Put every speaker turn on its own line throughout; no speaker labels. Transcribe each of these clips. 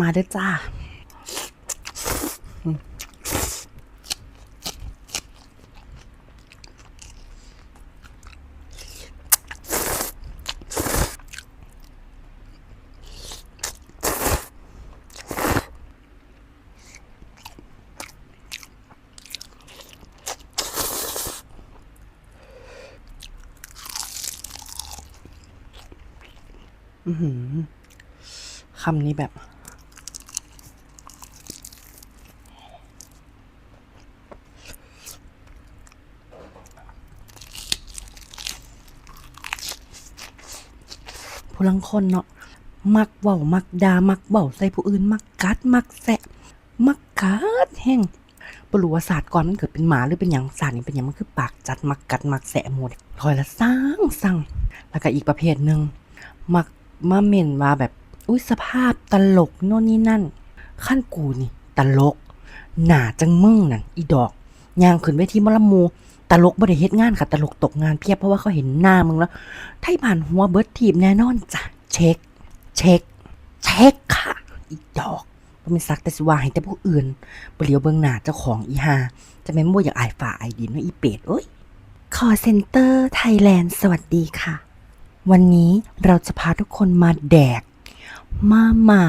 มาเด้อจ้าอือหือคำนี้แบบ ลังคนเนาะมักเว้ามักดามักเบ้าใส่ผู้อื่น มักกัดมักแสะมักกัดแห้งบรู้ว่าศาสตร์ก่อนมันเกิดเป็นหมาหรือเป็นหยังศาสตร์นี่เป็นหยังมันคือปากจัดมักกัดมักแสะหมดคอยละสร้างสั่งแล้วก็อีกประเภทหนึ่งมักมาเม่นว่าแบบอุ้ยสภาพตลกโน่นนี่นั่น ขั้นกูนี่ ตลก หนาจังมึงนั่นอีดอกย่างขึ้นเวทีมอลมู ลกบ่ได้เฮ็ดงานค่ะตลกตกงานเพียบเพราะว่าเขาเห็นหน้ามึงแล้ว ไทยผ่านหัวเบิร์ดทีมแน่นอนจ้ะ เช็ค เช็ค เช็คค่ะ อีดอกบ่แม่นซักแต่สิว่าให้แต่ผู้อื่นบ่เหลียวเบิ่งหน้าเจ้าของอีหาจะแม่นบ่อยากอายฝ่าอายดินเนาอีเป็ดเอ้ยคอเซ็นเตอร์ไทยแลนด์สวัสดีค่ะ วันนี้เราจะพาทุกคนมาแดก มามา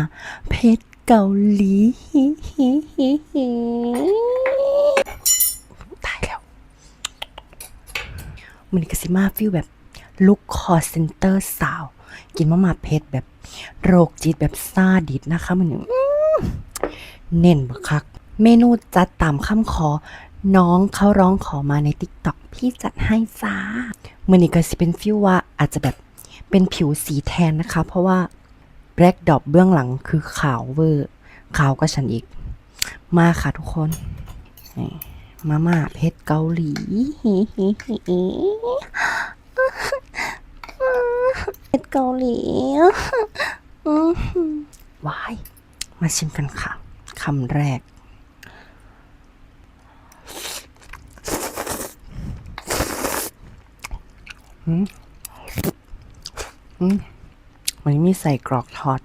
เพชรเกาหลีฮิฮิฮิฮิตายแล้ว มันก็สิมาฟิลแบบลุคคอเซนเตอร์สาว กินมามาเพชรแบบโรคจิตแบบซาดิสนะคะมันเน้นบักคัก เมนูจัดตามคำขอ น้องเขาร้องขอมาในติ๊กต็อกพี่จัดให้จ้ามื่อนี้ก็สิเป็นฟิลว่าอาจจะแบบเป็นผิวสีแทนนะคะ เพราะว่าแบล็กดอปเบื้องหลังคือขาวเวอร์ ขาวก็ฉันอีก มาค่ะทุกคน มาม่าเพชรเกาหลีเพชรเกาหลีอื้อหือว้าย มาชิมกันค่ะคำแรก อืม อืม วันนี้มีใส่กรอกทอด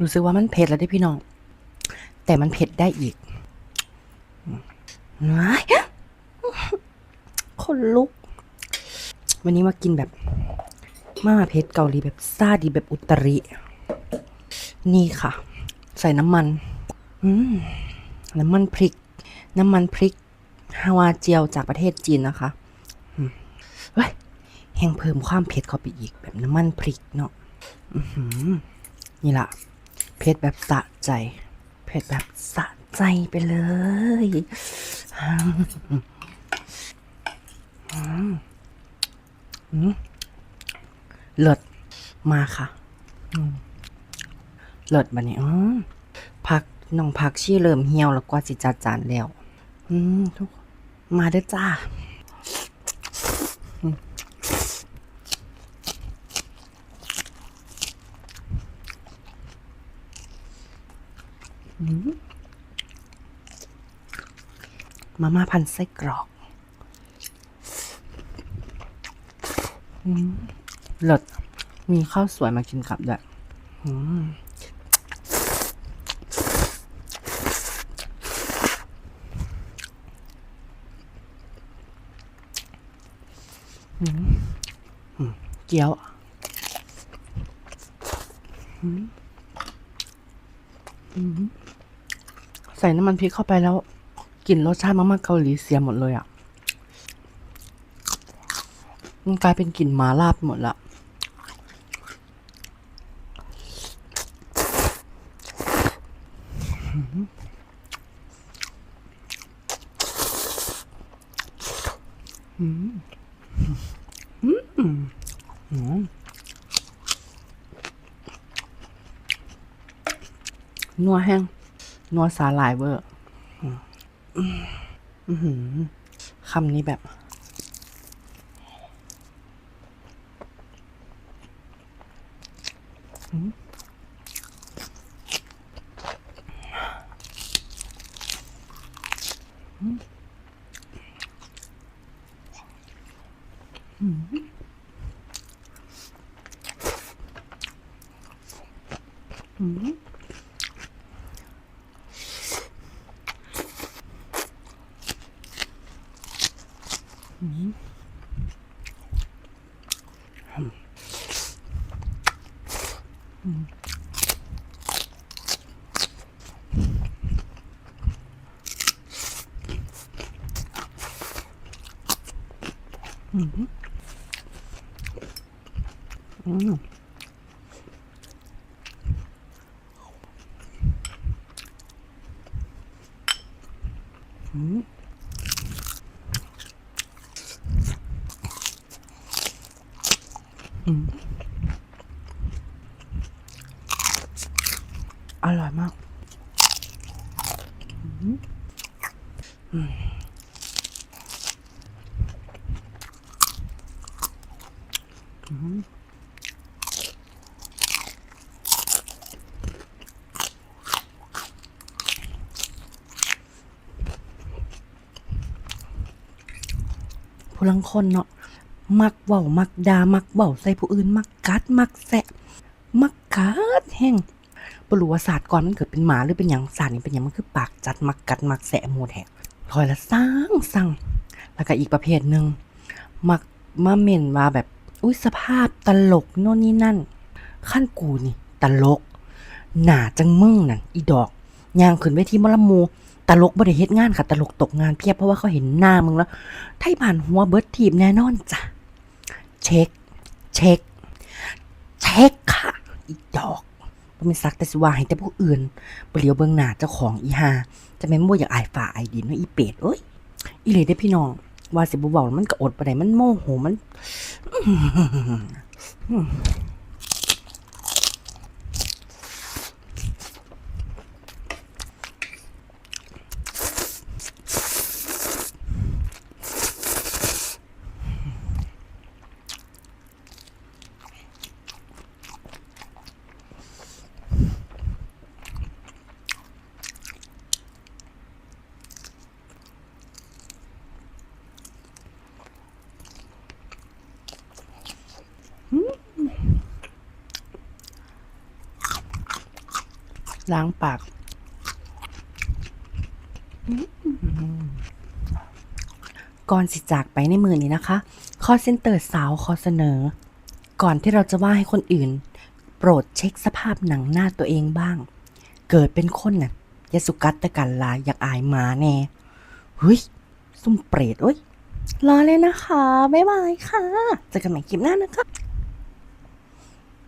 รู้สึกว่ามันเผ็ดแล้วเด้พี่น้อง แต่มันเผ็ดได้อีกว้ายคนลุก วันนี้มากินแบบมาเผ็ดเกาหลีแบบซาดีแบบอุตริ นี่ค่ะ ใส่น้ำมัน อืมน้ำมันพริก น้ำมันพริกฮาวาเจียวจากประเทศจีนนะคะเฮ้ยแห้งเพิ่มความเผ็ดเข้าไปอีกแบบน้ำมันพริกเนาะ นี่ล่ะเผ็ดแบบสะใจเผ็ดแบบสะใจไปเลยอืมอืมอืมเลิศมาค่ะเลิศบัดนี้อ๋อพักน้องพักชี่เริ่มเหี่ยวแล้วกว่าสิจัดจานแล้วมทุก มาเด้อจ้าอืมอื มาม่าพันไส้กรอกอืมเลิศมีข้าวสวยมากินกับด้วยเกี๊ยวอืมอืม ใส่น้ำมันพริกเข้าไปแล้วกลิ่นรสชาติมาม่าเกาหลีเสียหมดเลยอะมันกลายเป็นกลิ่นหมาล่าไปหมดละนัวแห้ง นัวสาหร่ายเวอร์อืมอื้อหือคำนี้แบบอ อร่อยมากผู้ลังคนเนาะ มักเว้ามักดามักเว้าใส่ผู้อื่น มักกัด มักแสะมักกัดแห้งบ่รู้ว่าศาสตร์ก่อนมันเกิดเป็นหมาหรือเป็นยังศาสตร์นี้เป็นยังมันคือปากจัดมักกัดมักแสะโมดแหกคอยละสร้างสั่งแล้วก็อีกประเภทหนึ่งมักมาเม่นว่าแบบอุ้ยสภาพตลกโน่นนี่นั่น ขั้นกูนี่ ตลก หนาจังมึงนั่นอีดอกยางขึ้นเวทีมอลมูตลกบ่ได้เฮ็ดงานค่ะ ตลกตกงานเพียบเพราะว่าเขาเห็นหน้ามึงแล้ว ไทยผ่านหัวเบิร์ดทีมแน่นอนจ้ะ เช็ค เช็ค เช็คค่ะ อีดอกบ่แม่นซักแต่สิว่าให้แต่ผู้อื่นบ่เหลียวเบิ่งหน้าเจ้าของอีหาจะแม่นบ่อยากอายฝ่าอายดินเนาะอีเป็ดเอ้ยอีเลยได้พี่น้อง ว่าสิบ่เว้าวมันก็อดบ่ได้มันโมโหมัน ล้างปากก่อนสิจากไปในมือนี้นะคะคอเซนเตอร์สาวขอเสนอ ก่อนที่เราจะว่าให้คนอื่น โปรดเช็คสภาพหนังหน้าตัวเองบ้าง เกิดเป็นคนน่ะยาสุกัดตะกันลายอยากอายหมาแน่เฮ้ยซุ่มเปรตเอ้ยรอเลยนะคะ บ๊ายบายค่ะ เจอกันใหม่คลิปหน้านะคะ